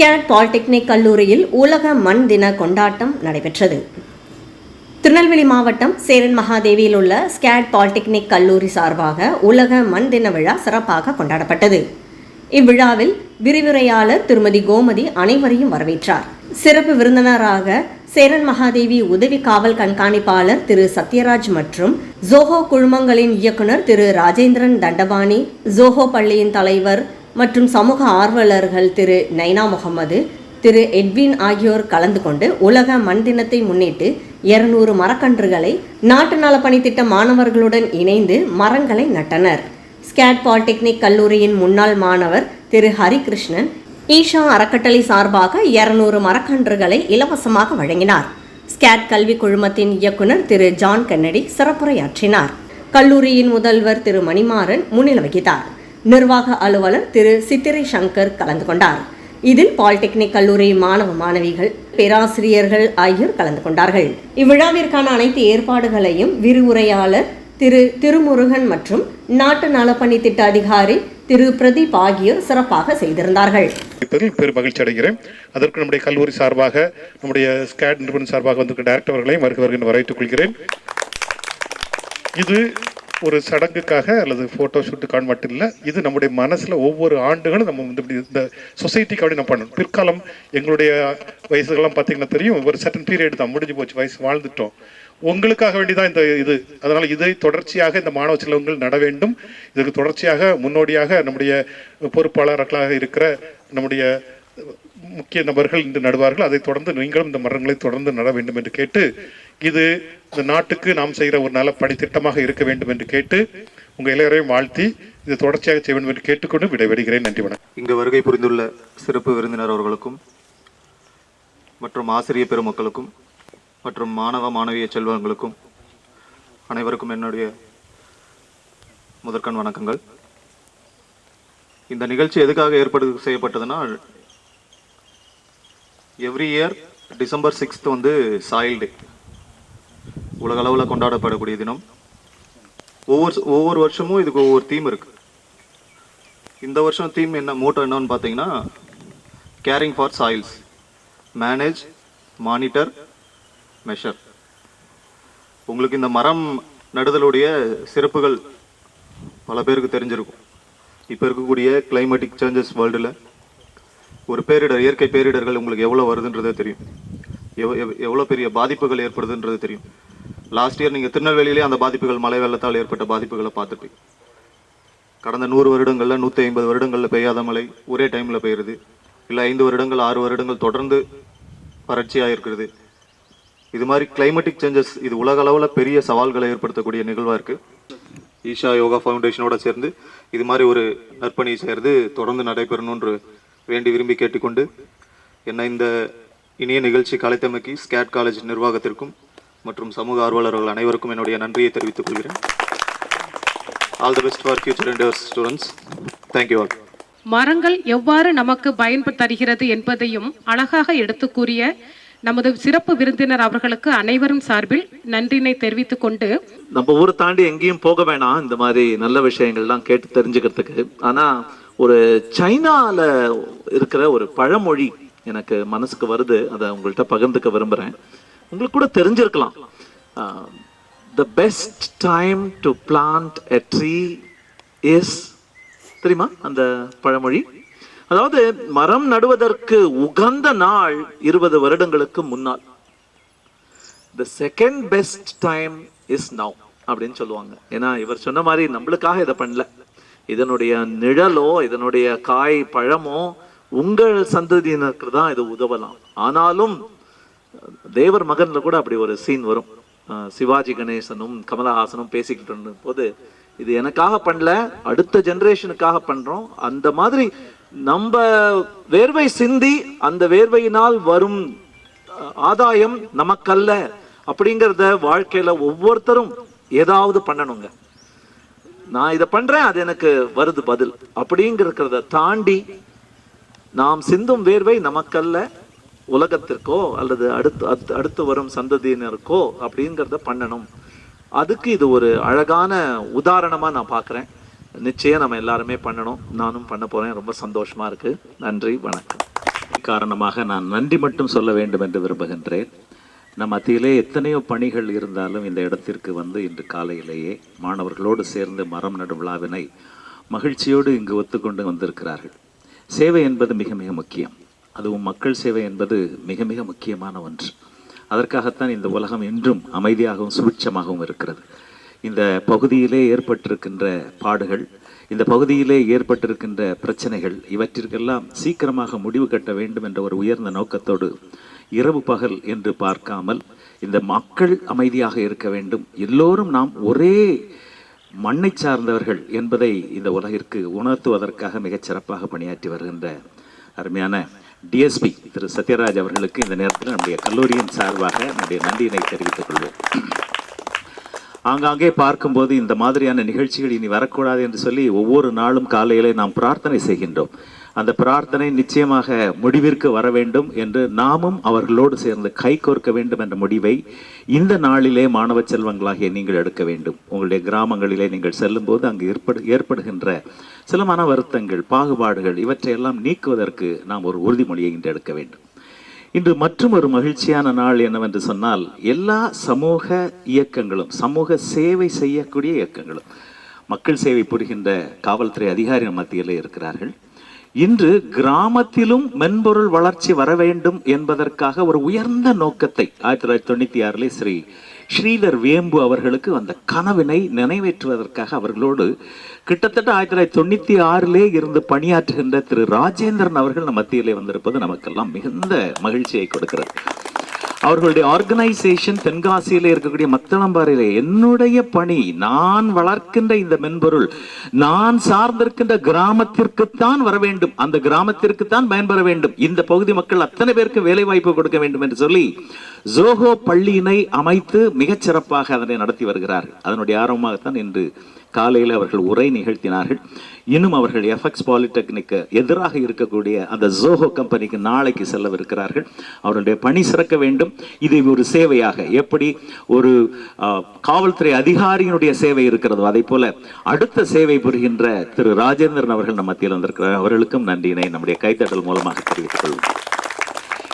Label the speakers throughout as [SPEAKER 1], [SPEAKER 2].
[SPEAKER 1] Gate polytechnic கல்லூரியில் உலக மண் தின கொண்டாட்டம் நடைபெற்றது. திருநெல்வேலி மாவட்டம் சேரன் மகாதேவியில் உள்ள ஸ்கேட் பாலிடெக்னிக் கல்லூரி சார்பாக உலக மண் தின விழா சிறப்பாக கொண்டாடப்பட்டது. இவ்விழாவில் விரிவுரையாளர் திருமதி கோமதி அனைவரையும் வரவேற்றார். சிறப்பு விருந்தினராக சேரன் மகாதேவி உதவி காவல் கண்காணிப்பாளர் திரு சத்யராஜ் மற்றும் ஜோஹோ குழுமங்களின் இயக்குனர் திரு ராஜேந்திரன் தண்டபாணி ஜோஹோ பள்ளியின் தலைவர் மற்றும் சமூக ஆர்வலர்கள் திரு நைனா முகமது திரு எட்வின் ஆகியோர் கலந்து கொண்டு உலக மண் தினத்தை முன்னிட்டு இருநூறு மரக்கன்றுகளை நாட்டு நலப்பணி திட்ட மாணவர்களுடன் இணைந்து மரங்களை நட்டனர். ஸ்கேட் பாலிடெக்னிக் கல்லூரியின் முன்னாள் மாணவர் திரு ஹரிகிருஷ்ணன் ஈஷா அறக்கட்டளை சார்பாக இருநூறு மரக்கன்றுகளை இலவசமாக வழங்கினார். ஸ்கேட் கல்வி குழுமத்தின் இயக்குனர் திரு ஜான் கென்னடி சிறப்புரையாற்றினார். கல்லூரியின் முதல்வர் திரு மணிமாறன் முன்னிலை வகித்தார். நிர்வாக அலுவலர் திரு சித்திரை சங்கர் கலந்து கொண்டார். இதில் பாலிடெக்னிக் கல்லூரி மாணவ மாணவிகள் பேராசிரியர்கள் ஆகியோர் கலந்து கொண்டார்கள். இவ்விழாவிற்கான அனைத்து ஏற்பாடுகளையும் விரிவுரையாளர் திரு திருமுருகன் மற்றும் நாட்டு நலப்பணி திட்ட அதிகாரி திரு பிரதீப் ஆகியோர் சிறப்பாக செய்திருந்தார்கள்.
[SPEAKER 2] பெரும் பெரும் மகிழ்ச்சி அடைகிறேன். அதற்கு நம்முடைய கல்லூரி சார்பாக நம்முடைய ஸ்கேட் நிறுவனம் சார்பாக வந்திருக்க டைரக்டர் அவர்களையும் வருக வரவேற்றுக் கொள்கிறேன். இது ஒரு சடங்குக்காக அல்லது ஃபோட்டோ ஷூட்டுக்கான மட்டும் இல்லை இது நம்முடைய மனசில் ஒவ்வொரு ஆண்டுகளும் நம்ம வந்து இப்படி இந்த சொசைட்டிக்காக நம்ம பண்ணணும். பிற்காலம் எங்களுடைய வயசுகள்லாம் பார்த்தீங்கன்னா தெரியும் ஒரு சர்டன் பீரியட் தான் முடிஞ்சு போச்சு வயசு வாழ்ந்துட்டோம். உங்களுக்காக வேண்டிதான் இந்த இது. அதனால் இதை தொடர்ச்சியாக இந்த மாணவ செல்வங்கள் நட வேண்டும். இதுக்கு தொடர்ச்சியாக முன்னோடியாக நம்முடைய பொறுப்பாளர்களாக இருக்கிற நம்முடைய முக்கிய நபர்கள் இன்று நடுவார்கள். அதை தொடர்ந்து நீங்களும் இந்த மரங்களை தொடர்ந்து நட வேண்டும் என்று கேட்டு இது இந்த நாட்டுக்கு நாம் செய்கிற ஒரு நல்ல பணித்திட்டமாக இருக்க வேண்டும் என்று கேட்டு உங்கள் எல்லோரையும் வாழ்த்தி இது தொடர்ச்சியாக செய்ய வேண்டும் என்று கேட்டுக்கொண்டு விடைபெறுகிறேன். நன்றி வணக்கம்.
[SPEAKER 3] இங்கு வருகை புரிந்துள்ள சிறப்பு விருந்தினர் அவர்களுக்கும் மற்றும் ஆசிரியர் பெருமக்களுக்கும் மற்றும் மாணவ மாணவிய செல்வங்களுக்கும் அனைவருக்கும் என்னுடைய முதற்கண் வணக்கங்கள். இந்த நிகழ்ச்சி எதுக்காக ஏற்பாடு செய்யப்பட்டதுன்னா எவ்ரி இயர் டிசம்பர் சிக்ஸ்த் வந்து சாயில் டே. உலகளவில் கொண்டாடப்படக்கூடிய தினம். ஒவ்வொரு ஒவ்வொரு வருஷமும் இதுக்கு ஒவ்வொரு தீம் இருக்குது இந்த வருஷம் தீம் என்ன மோட்டோ என்னன்னு பார்த்தீங்கன்னா caring for soils manage monitor measure உங்களுக்கு இந்த மரம் நடுதலுடைய சிறப்புகள் பல பேருக்கு தெரிஞ்சிருக்கும். இப்போ இருக்கக்கூடிய கிளைமேட்டிக் சேஞ்சஸ் வேர்ல்டில் ஒரு பேரிடர் இயற்கை பேரிடர்கள் உங்களுக்கு எவ்வளோ வருதுன்றதே தெரியும். எவ்- எவ்வளோ பெரிய பாதிப்புகள் ஏற்படுதுன்றது தெரியும். லாஸ்ட் இயர் நீங்கள் திருநெல்வேலியிலே அந்த பாதிப்புகள் மழை வெள்ளத்தால் ஏற்பட்ட பாதிப்புகளை பார்த்துருப்பீங்க கடந்த நூறு வருடங்களில் நூற்றி ஐம்பது வருடங்களில் பெய்யாத மழை ஒரே டைமில் பெய்யுறது. இல்லை ஐந்து வருடங்கள் ஆறு வருடங்கள் தொடர்ந்து வறட்சியாக இருக்கிறது. இது மாதிரி கிளைமேட்டிக் சேஞ்சஸ் இது உலக அளவில் பெரிய சவால்களை ஏற்படுத்தக்கூடிய நிகழ்வாக இருக்குது ஈஷா யோகா ஃபவுண்டேஷனோட சேர்ந்து இது மாதிரி ஒரு நற்பணி சேர்ந்து தொடர்ந்து நடைபெறணும்ன்று வேண்டி விரும்பி கேட்டுக்கொண்டு என்னை இந்த இனிய நிகழ்ச்சி கலைத்தமைக்கு ஸ்கேட் காலேஜ் நிர்வாகத்திற்கும் மற்றும் சமூக ஆர்வலர்கள் அனைவருக்கும் என்னுடைய நன்றியை தெரிவித்துக் கொள்கிறேன். All the best for future enters students thank you all
[SPEAKER 4] மரங்கள் எவ்வாறு நமக்கு பயன்பு தருகிறது என்பதையும் அழகாக எடுத்து கூறிய நமது சிறப்பு விருந்தினர் அவர்களுக்கு அனைவரும் சார்பில் நன்றினை தெரிவித்துக் கொண்டு
[SPEAKER 5] நம்ம ஊரை தாண்டி எங்கேயும் போக வேணாம். இந்த மாதிரி நல்ல விஷயங்கள்லாம் கேட்டு தெரிஞ்சுக்கிறதுக்கு. ஆனா ஒரு சைனால இருக்கிற ஒரு பழமொழி எனக்கு மனசுக்கு வருது. அதை உங்கள்கிட்ட பகிர்ந்துக்க விரும்புறேன். உங்களுக்கு கூட தெரிஞ்சிருக்கலாம். The best time to plant a tree is தெரியுமா? அந்த பழமொழி. அதாவது மரம் நடுவதற்கு உகந்த நாள் இருபது வருடங்களுக்கு முன்னால். The second best time is now அப்படின்னு சொல்லுவாங்க. ஏன்னா இவர் சொன்ன மாதிரி நம்மளுக்காக இதை பண்ணல. இதனுடைய நிழலோ இதனுடைய காய் பழமோ உங்கள் சந்ததியினருக்கு தான் இது உதவலாம். ஆனாலும் தேவர் மகனில் கூட அப்படி ஒரு சீன் வரும். சிவாஜி கணேசனும் கமலஹாசனும் பேசிக்கிட்டு இருந்த போது இது எனக்காக பண்ணல அடுத்த ஜென்ரேஷனுக்காக பண்ணுறோம் அந்த மாதிரி நம்ம வேர்வை சிந்தி அந்த வேர்வையினால் வரும் ஆதாயம் நமக்கல்ல அப்படிங்கிறத வாழ்க்கையில ஒவ்வொருத்தரும் ஏதாவது பண்ணணுங்க. நான் இதை பண்ணுறேன் அது எனக்கு வருது பதில். அப்படிங்கிறத தாண்டி நாம் சிந்தும் வேர்வை நமக்கல்ல உலகத்திற்கோ அல்லது அடுத்து அடுத்து- அடுத்து வரும் சந்ததியினருக்கோ அப்படிங்கிறத பண்ணணும். அதுக்கு இது ஒரு அழகான உதாரணமாக நான் பார்க்குறேன். நிச்சயம் நம்ம எல்லாருமே பண்ணணும். நானும் பண்ண போகிறேன் ரொம்ப சந்தோஷமாக இருக்குது நன்றி வணக்கம்.
[SPEAKER 6] காரணமாக நான் நன்றி மட்டும் சொல்ல வேண்டும் என்று விரும்புகின்றேன். நம் மத்தியிலே எத்தனையோ பணிகள் இருந்தாலும் இந்த இடத்திற்கு வந்து இன்று காலையிலேயே மாணவர்களோடு சேர்ந்து மரம் நடும் விழாவினை மகிழ்ச்சியோடு இங்கு ஒத்துக்கொண்டு வந்திருக்கிறார்கள். சேவை என்பது மிக மிக முக்கியம். அதுவும் மக்கள் சேவை என்பது மிக மிக முக்கியமான ஒன்று. அதற்காகத்தான் இந்த உலகம் என்றும் அமைதியாகவும் சுபிட்சமாகவும் இருக்கிறது. இந்த பகுதியிலே ஏற்பட்டிருக்கின்ற பாடுகள் இந்த பகுதியிலே ஏற்பட்டிருக்கின்ற பிரச்சனைகள் இவற்றிற்கெல்லாம் சீக்கிரமாக முடிவு கட்ட வேண்டும் என்ற ஒரு உயர்ந்த நோக்கத்தோடு இரவு பகல் என்று பார்க்காமல் இந்த மக்கள் அமைதியாக இருக்க வேண்டும். எல்லோரும் நாம் ஒரே மண்ணை சார்ந்தவர்கள் என்பதை இந்த உலகிற்கு உணர்த்துவதற்காக மிகச் சிறப்பாக பணியாற்றி வருகின்ற அருமையான டிஎஸ்பி திரு சத்யராஜ் அவர்களுக்கு இந்த நேரத்தில் நம்முடைய கல்லூரியின் சார்பாக நம்முடைய நன்றியினை தெரிவித்துக் கொள்வோம். ஆங்காங்கே பார்க்கும்போது இந்த மாதிரியான நிகழ்ச்சிகள் இனி வரக்கூடாது என்று சொல்லி ஒவ்வொரு நாளும் காலையிலே நாம் பிரார்த்தனை செய்கின்றோம். அந்த பிரார்த்தனை நிச்சயமாக முடிவிற்கு வர வேண்டும் என்று நாமும் அவர்களோடு சேர்ந்து கைகோர்க்க வேண்டும் என்ற முடிவை இந்த நாளிலே மாணவ செல்வங்களாகிய நீங்கள் எடுக்க வேண்டும். உங்களுடைய கிராமங்களிலே நீங்கள் செல்லும்போது அங்கு ஏற்படு ஏற்படுகின்ற சில மன வருத்தங்கள் பாகுபாடுகள் இவற்றையெல்லாம் நீக்குவதற்கு நாம் ஒரு உறுதிமொழியை இன்று எடுக்க வேண்டும். இன்று மற்றும் ஒரு மகிழ்ச்சியான நாள் என்னவென்று சொன்னால் எல்லா சமூக இயக்கங்களும் சமூக சேவை செய்யக்கூடிய இயக்கங்களும். மக்கள் சேவை புரிகின்ற காவல்துறை அதிகாரிகள் மத்தியிலே இருக்கிறார்கள். இன்று கிராமத்திலும் மென்பொருள் வளர்ச்சி வர வேண்டும் என்பதற்காக ஒரு உயர்ந்த நோக்கத்தை ஆயிரத்தி தொள்ளாயிரத்தி தொண்ணூத்தி ஆறுல ஸ்ரீ ஸ்ரீதர் வேம்பு அவர்களுக்கு அந்த கனவினை நிறைவேற்றுவதற்காக அவர்களோடு கிட்டத்தட்ட ஆயிரத்தி தொள்ளாயிரத்தி தொண்ணூத்தி ஆறிலே இருந்து பணியாற்றுகின்ற திரு ராஜேந்திரன் அவர்கள் நம்ம மத்தியிலே வந்திருப்பது நமக்கெல்லாம் மிகுந்த மகிழ்ச்சியை கொடுக்கிறது. அவர்களுடைய ஆர்கனைசேஷன் தென்காசியில இருக்கக்கூடிய மத்தளம்பாறையில் என்னுடைய பணி நான் வளர்க்கின்ற இந்த மென்பொருள் நான் சார்ந்திருக்கின்ற கிராமத்திற்குத்தான் வர வேண்டும். அந்த கிராமத்திற்குத்தான் பயன்பெற வேண்டும். இந்த பகுதி மக்கள் அத்தனை பேருக்கு வேலை வாய்ப்பு கொடுக்க வேண்டும் என்று சொல்லி ஜோஹோ பள்ளியினை அமைத்து மிகச்சிறப்பாக அதனை நடத்தி வருகிறார் அதனுடைய ஆரம்பமாகத்தான் இன்று காலையில் அவர்கள் உரை நிகழ்த்தினார்கள். இன்னும் அவர்கள் எஃப்எக்ஸ் பாலிடெக்னிக்கு எதிராக இருக்கக்கூடிய அந்த ஜோஹோ கம்பெனிக்கு நாளைக்கு செல்லவிருக்கிறார்கள். அவருடைய பணி சிறக்க வேண்டும். இது ஒரு சேவையாக. எப்படி? ஒரு காவல்துறை அதிகாரியினுடைய சேவை இருக்கிறதோ. அதே போல அடுத்த சேவை புரிகின்ற திரு ராஜேந்திரன் அவர்கள் நம்ம மத்தியில் வந்திருக்கிறார். அவர்களுக்கும் நன்றியினை நம்முடைய கைத்தட்டல் மூலமாக தெரிவித்துக் கொள்வோம்.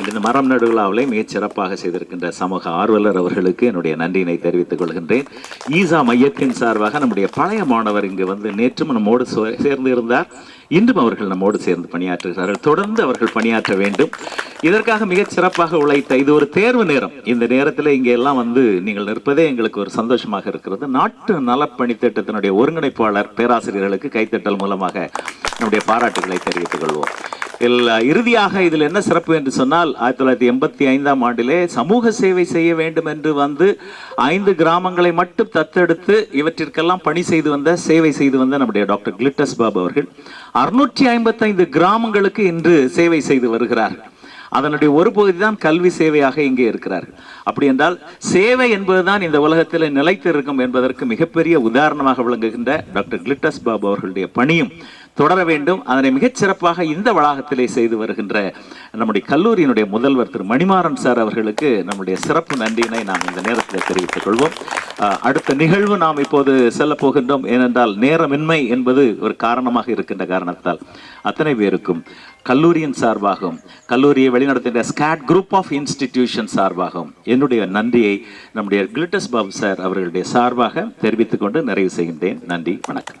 [SPEAKER 6] இந்த மரம் நடுவிழாவிலே மிகச் சிறப்பாக செய்திருக்கின்ற சமூக ஆர்வலர் அவர்களுக்கு என்னுடைய நன்றியினை தெரிவித்துக் கொள்கின்றேன். ஈசா மையத்தின் சார்பாக நம்முடைய பழைய மாணவர் இங்கு வந்து நேற்றும் நம்மோடு சேர்ந்து இருந்தார். இன்றும் அவர்கள் நம்மோடு சேர்ந்து பணியாற்றுகிறார்கள். தொடர்ந்து அவர்கள் பணியாற்ற வேண்டும். இதற்காக மிகச் சிறப்பாக உழைத்த இது ஒரு தேர்வு நேரம். இந்த நேரத்தில் இங்கே எல்லாம் வந்து நீங்கள் நிற்பதே எங்களுக்கு ஒரு சந்தோஷமாக இருக்கிறது. நாட்டு நலப்பணி திட்டத்தினுடைய ஒருங்கிணைப்பாளர் பேராசிரியர்களுக்கு கைத்தட்டல் மூலமாக நம்முடைய பாராட்டுகளை தெரிவித்துக் கொள்வோம். இதில் இறுதியாக இதில் என்ன சிறப்பு என்று சொன்னால் ஆயிரத்தி தொள்ளாயிரத்தி எண்பத்தி ஐந்தாம் ஆண்டிலே சமூக சேவை செய்ய வேண்டும் என்று வந்து ஐந்து கிராமங்களை மட்டும் தத்தெடுத்து இவற்றிற்கெல்லாம் பணி செய்து வந்த சேவை செய்து வந்த நம்முடைய டாக்டர் கிளிட்டஸ் பாபு அவர்கள் அறுநூற்றி ஐம்பத்தைந்து கிராமங்களுக்கு இன்று சேவை செய்து வருகிறார்கள். அதனுடைய ஒரு பகுதி தான் கல்வி சேவையாக இங்கே இருக்கிறார்கள். அப்படி என்றால் சேவை என்பதுதான் இந்த உலகத்தில் நிலைத்திருக்கும் என்பதற்கு மிகப்பெரிய உதாரணமாக விளங்குகின்ற டாக்டர் கிளிட்டஸ் பாபு அவர்களுடைய பணியும் தொடர வேண்டும். அதனை மிகச் சிறப்பாக இந்த வளாகத்திலே செய்து வருகின்ற நம்முடைய கல்லூரியினுடைய முதல்வர் திரு மணிமாறன் சார் அவர்களுக்கு நம்முடைய சிறப்பு நன்றியினை நாம் இந்த நேரத்தில் தெரிவித்துக் கொள்வோம். அடுத்த நிகழ்வு நாம் இப்போது செல்ல போகின்றோம். ஏனென்றால் நேரமின்மை என்பது ஒரு காரணமாக இருக்கின்ற காரணத்தால் அத்தனை பேருக்கும் கல்லூரியின் சார்பாகவும் கல்லூரியை வெளிநடத்துகின்ற ஸ்காட் குரூப் ஆஃப் இன்ஸ்டிடியூஷன் சார்பாகவும் என்னுடைய நன்றியை நம்முடைய கிளிட்டஸ் பாபு சார் அவர்களுடைய சார்பாக தெரிவித்துக் கொண்டு நிறைவு செய்கின்றேன். நன்றி வணக்கம்.